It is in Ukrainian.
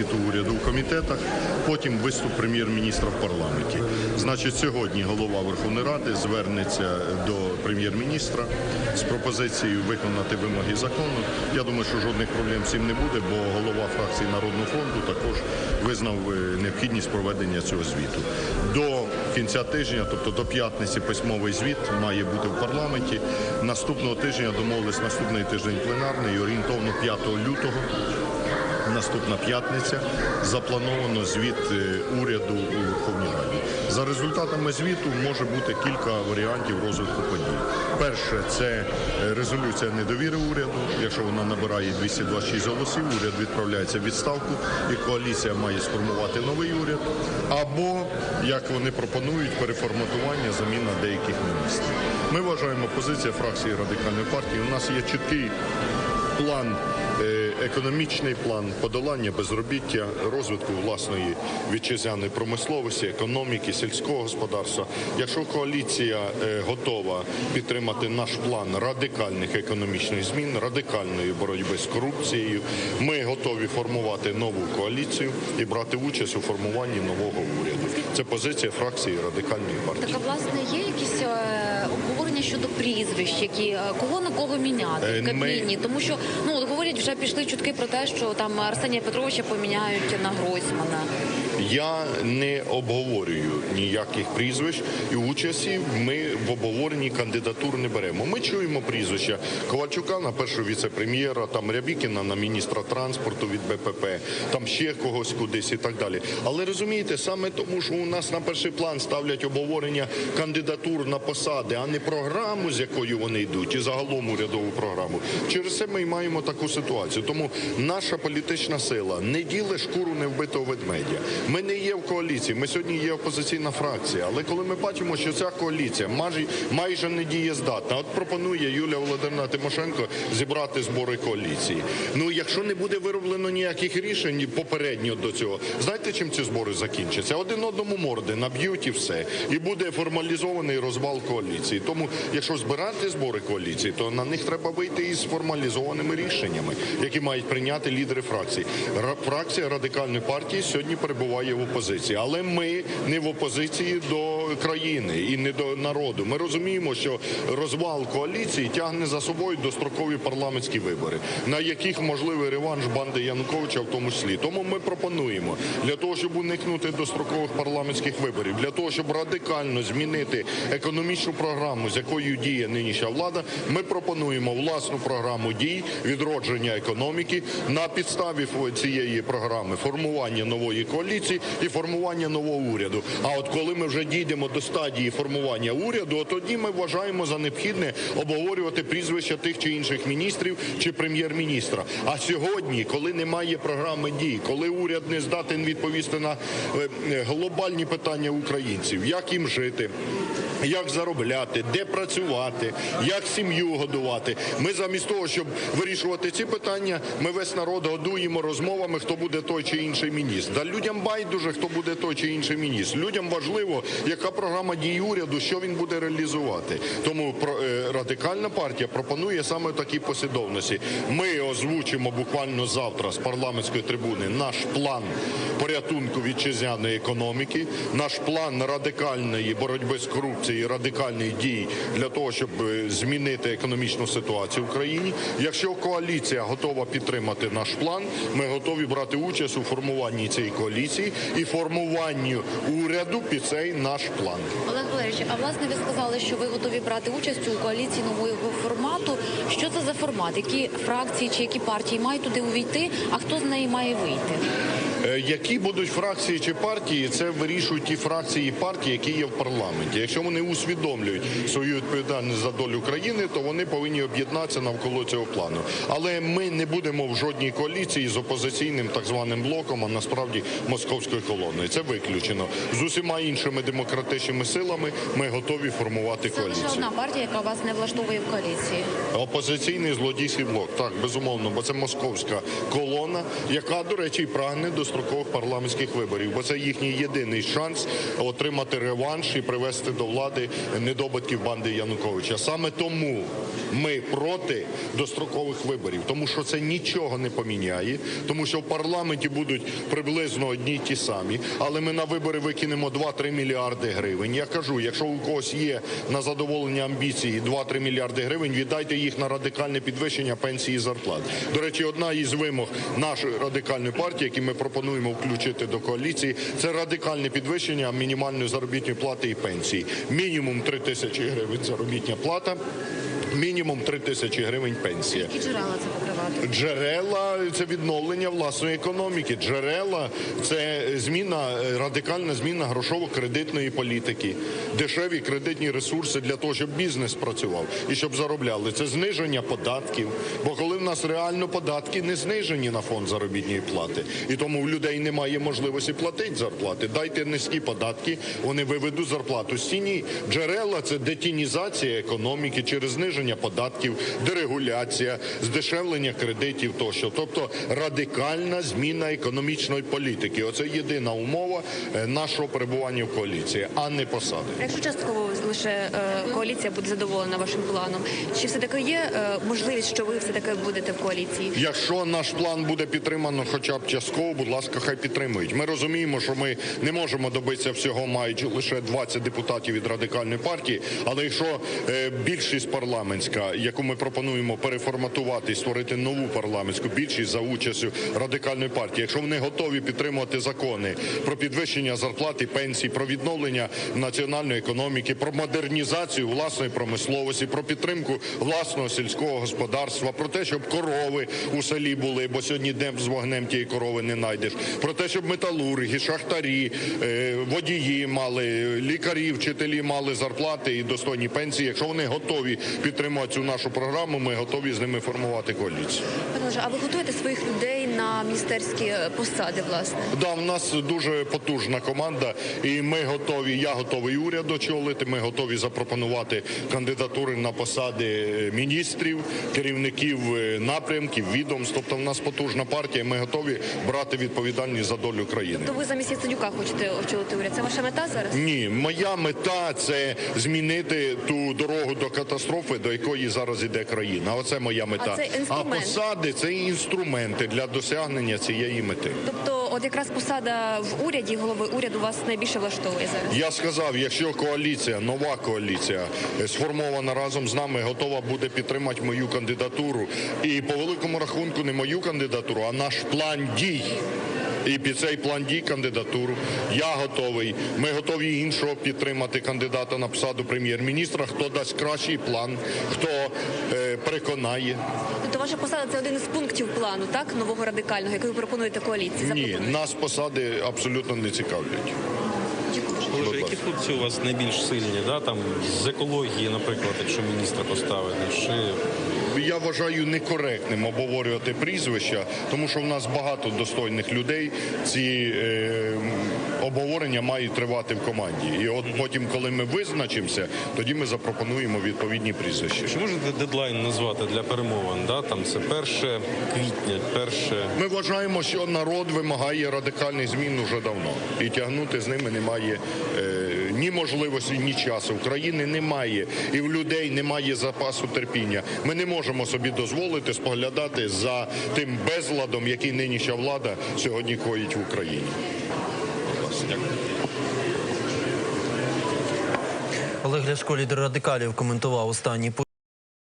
звіту уряду в комітетах, потім виступ прем'єр-міністра в парламенті. Значить, сьогодні голова Верховної Ради звернеться до прем'єр-міністра з пропозицією виконати вимоги закону. Я думаю, що жодних проблем з цим не буде, бо голова фракції Народного фронту також визнав е, необхідність проведення цього звіту. До кінця тижня, тобто до п'ятниці, письмовий звіт має бути в парламенті. Наступного тижня домовились наступний тиждень пленарний, орієнтовно 5 лютого. Наступна п'ятниця заплановано звіт е, уряду у Верховній Раді. За результатами звіту може бути кілька варіантів розвитку подій. Перше це е, резолюція недовіри уряду. Якщо вона набирає 226 голосів, уряд відправляється в відставку, і коаліція має сформувати новий уряд. Або як вони пропонують, переформатування, заміна деяких міністрів. Ми вважаємо позиція фракції радикальної партії. У нас є чіткий план, економічний план подолання безробіття, розвитку власної вітчизняної промисловості, економіки, сільського господарства. Якщо коаліція е, готова підтримати наш план радикальних економічних змін, радикальної боротьби з корупцією, ми готові формувати нову коаліцію і брати участь у формуванні нового уряду. Це позиція фракції радикальної партії. Так, а власне, є якісь обговорення щодо прізвищ, які е, кого на кого міняти Е, в Кабміні? Тому що ну говорять, вже пішли чутки про те, що там Арсенія Петровича поміняють на Гройсмана. Я не обговорюю ніяких прізвищ і участі ми в обговоренні кандидатур не беремо. Ми чуємо прізвища Ковальчука на першого віце-прем'єра, там Рябікіна на міністра транспорту від БПП, там ще когось кудись і так далі. Але розумієте, саме тому, що у нас на перший план ставлять обговорення кандидатур на посади, а не програму, з якою вони йдуть, і загалом урядову програму. Через це ми й маємо таку ситуацію. Тому наша політична сила не діле шкуру невбитого ведмедя. Ми не є в коаліції. Ми сьогодні є опозиційна фракція. Але коли ми бачимо, що ця коаліція майже, майже не дієздатна, от пропонує Юлія Володимирівна Тимошенко зібрати збори коаліції. Ну якщо не буде вироблено ніяких рішень попередньо до цього, знаєте, чим ці збори закінчаться? Один одному морди наб'ють і все, і буде формалізований розвал коаліції. Тому, якщо збирати збори коаліції, то на них треба вийти із формалізованими рішеннями, які мають прийняти лідери фракцій. Ра- Фракція радикальної партії сьогодні перебуває в опозиції, але ми не в опозиції до країни і не до народу. Ми розуміємо, що розвал коаліції тягне за собою дострокові парламентські вибори, на яких можливий реванш банди Януковича, в тому числі. Тому ми пропонуємо для того, щоб уникнути дострокових парламентських виборів, для того, щоб радикально змінити економічну програму, з якою діє нинішня влада. Ми пропонуємо власну програму дій відродження економіки на підставі цієї програми формування нової коаліції і формування нового уряду. А от коли ми вже дійдемо до стадії формування уряду, тоді ми вважаємо за необхідне обговорювати прізвища тих чи інших міністрів чи прем'єр-міністра. А сьогодні, коли немає програми дій, коли уряд не здатен відповісти на е, е, глобальні питання українців, як їм жити. Як заробляти, де працювати, як сім'ю годувати. Ми замість того, щоб вирішувати ці питання, ми весь народ годуємо розмовами, хто буде той чи інший міністр. Да людям байдуже, хто буде той чи інший міністр. Людям важливо, яка програма дій уряду, що він буде реалізувати. Тому е, радикальна партія пропонує саме в такій послідовності. Ми озвучимо буквально завтра з парламентської трибуни наш план порятунку вітчизняної економіки, наш план радикальної боротьби з корупцією, радикальних дій для того, щоб е, змінити економічну ситуацію в країні. Якщо коаліція готова підтримати наш план, ми готові брати участь у формуванні цієї коаліції і формуванні уряду під цей наш план. Олег Валерійович, а власне ви сказали, що ви готові брати участь у коаліції нового формату. Що це за формат? Які фракції чи які партії мають туди увійти, а хто з неї має вийти? Е, Які будуть фракції чи партії, це вирішують ті фракції і партії, які є в парламенті. Якщо вони усвідомлюють свою відповідальність за долю країни, то вони повинні об'єднатися навколо цього плану. Але ми не будемо в жодній коаліції з опозиційним так званим блоком, а насправді московською колоною. Це виключено. З усіма іншими демократичними силами ми готові формувати Це одна партія, яка вас не влаштовує в коаліції. Опозиційний злодійський блок, так безумовно, бо це московська колона, яка, до речі, прагне до строкових парламентських виборів, бо це їхній єдиний шанс отримати реванш і привести до влади недобитків банди Януковича. Саме тому Ми проти дострокових виборів, тому що це нічого не поміняє, тому що в парламенті будуть приблизно одні й ті самі. Але ми на вибори викинемо 2-3 мільярди гривень. Я кажу, якщо у когось є на задоволення амбіції 2-3 мільярди гривень, віддайте їх на радикальне підвищення пенсії і зарплат. До речі, одна із вимог нашої радикальної партії, які ми пропонуємо включити до коаліції, це радикальне підвищення мінімальної заробітної плати і пенсії. Мінімум 3 тисячі гривень заробітня плата. Мінімум 3 тисячі гривень пенсія. Які джерела це покривати? Джерела це відновлення власної економіки. Джерела це зміна, е, радикальна зміна грошово-кредитної політики, дешеві кредитні ресурси для того, щоб бізнес працював і щоб заробляли. Це зниження податків. Бо коли в нас реально податки не знижені на фонд заробітної плати, і тому в людей немає можливості платити зарплати. Дайте низькі податки, вони виведуть зарплату з тіні. Джерела це детінізація економіки через зниження податків, дерегуляція, здешевлення кредитів тощо. Тобто радикальна зміна економічної політики. Оце єдина умова е, нашого перебування в коаліції, а не посади. Якщо частково лише е, коаліція буде задоволена вашим планом, чи все таки є е, можливість, що ви все таки будете в коаліції? Якщо наш план буде підтримано хоча б частково, будь ласка, хай підтримують. Ми розуміємо, що ми не можемо добитися всього, маючи лише 20 депутатів від радикальної партії. Але якщо більшість парламентська, яку ми пропонуємо переформатувати і створити нову парламентську більшість за участю радикальної партії, якщо вони готові підтримувати закони про підвищення зарплат і пенсій, про відновлення національної економіки, про модернізацію власної промисловості, про підтримку власного сільського господарства, про те, щоб корови у селі були, бо сьогодні днем з вогнем тієї корови не знайдеш. Про те, щоб металурги, шахтарі, е, водії мали, лікарі, вчителі мали зарплати і достойні пенсії. Якщо вони готові підтримувати цю нашу програму, ми готові з ними формувати коаліцію. Олеже, а ви готуєте своїх людей на міністерські е, посади, власне? Да, в нас дуже потужна команда, і ми готові. Я готовий уряд очолити. Ми готові запропонувати кандидатури на посади е, міністрів, керівників е, напрямків, відомств. Тобто, в нас потужна партія. Ми готові брати відповідальність за долю країни. То ви замість Яценюка хочете очолити уряд? Це ваша мета зараз? Ні, моя мета це змінити ту дорогу до катастрофи, до якої зараз іде країна. Оце моя мета. А це інструмент. посади це інструменти для досягнення цієї мети. Тобто, от якраз посада в уряді, голови уряду вас найбільше влаштовує зараз? Я сказав, якщо коаліція, нова коаліція е, сформована разом з нами, готова буде підтримати мою кандидатуру. І по великому рахунку не мою кандидатуру, а наш план дій. І під цей план дій кандидатуру я готовий. Ми готові іншого підтримати кандидата на посаду прем'єр-міністра. Хто дасть кращий план, хто е, переконає. Тобто ваша посада це один із пунктів плану, так нового радикального, який ви пропонуєте коаліції? Ні, нас посади абсолютно не цікавлять. Дякую. Які функції у вас найбільш сильні? Да? Там, з екології, наприклад, якщо міністра поставити, чи Я вважаю некоректним обговорювати прізвища, тому що в нас багато достойних людей. Ці е, обговорення мають тривати в команді. І от потім, коли ми визначимося, тоді ми запропонуємо відповідні прізвища. чи можете дедлайн назвати для перемовин? Да? Там це 1 квітня, перше. Ми вважаємо, що народ вимагає радикальних змін уже давно, і тягнути з ними немає е, ні можливості, ні часу. України немає, і в людей немає запасу терпіння. Ми не можемо собі дозволити споглядати за тим безладом, який нинішня влада сьогодні коїть в Україні. Олег Ляшко, лідер радикалів, коментував останні